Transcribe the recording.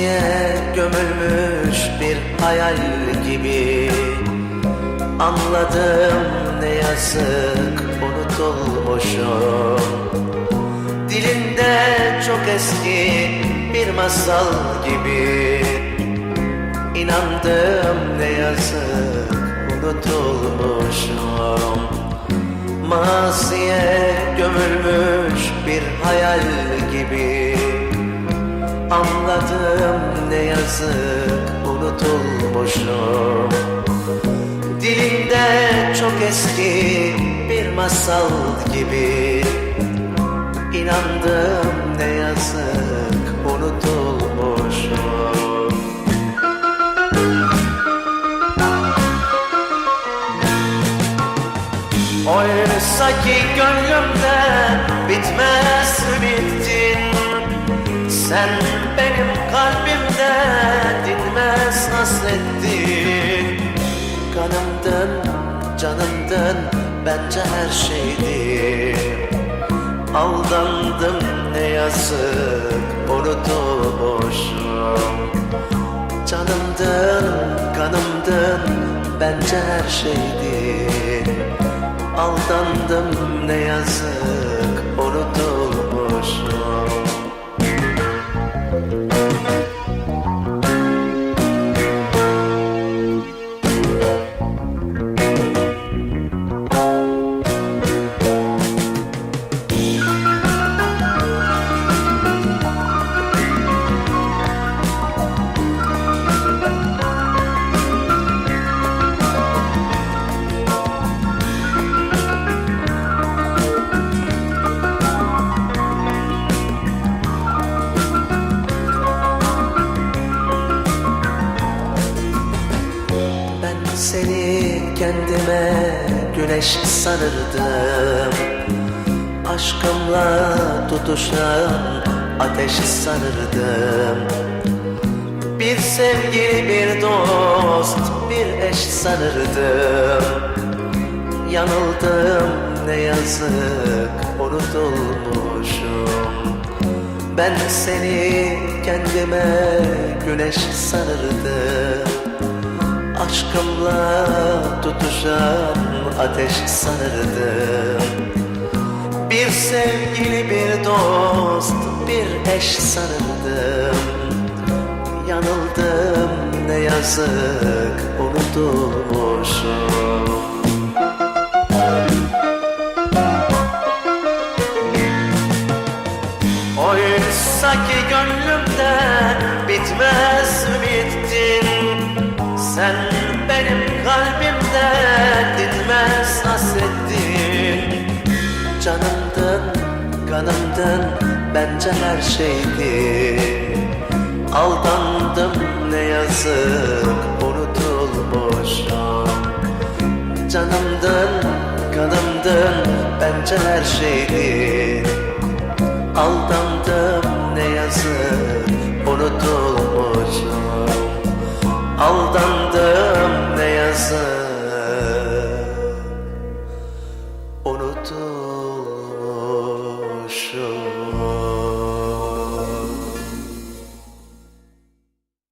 diye gömülmüş bir hayal gibi. Anladım ne yazık unutulmuşum. Dilimde çok eski bir masal gibi. İnandım ne yazık unutulmuşum. Maziye Anladım ne yazık unutulmuşum. Dilimde çok eski bir masal gibi. İnandım ne yazık unutulmuşum. Oysa ki gönlümde bitmez bittin? Sen hasrettin Kanımdın, canımdın, bence her şeydin Aldandım ne yazık unutulmuşum Canımdın, kanımdın, bence her şeydin Aldandım ne yazık seni kendime güneş sanırdım. Aşkımla tutuşan ateş sanırdım. Bir sevgili, bir dost, bir eş sanırdım. Yanıldım ne yazık unutulmuşum. Ben seni kendime güneş sanırdım Aşkımla tutuşan ateş sanırdım Bir sevgili, bir dost, bir eş sanırdım. Yanıldım ne yazık unutulmuşum. Oysa ki gönlümde bitmez bittin Sen benim kalbimde dinmez hasrettin Canımdın, kanımdın, bence her şeydin Aldandım ne yazık unutulmuşum Canımdın, kanımdın, bence her şeydin Aldandım tu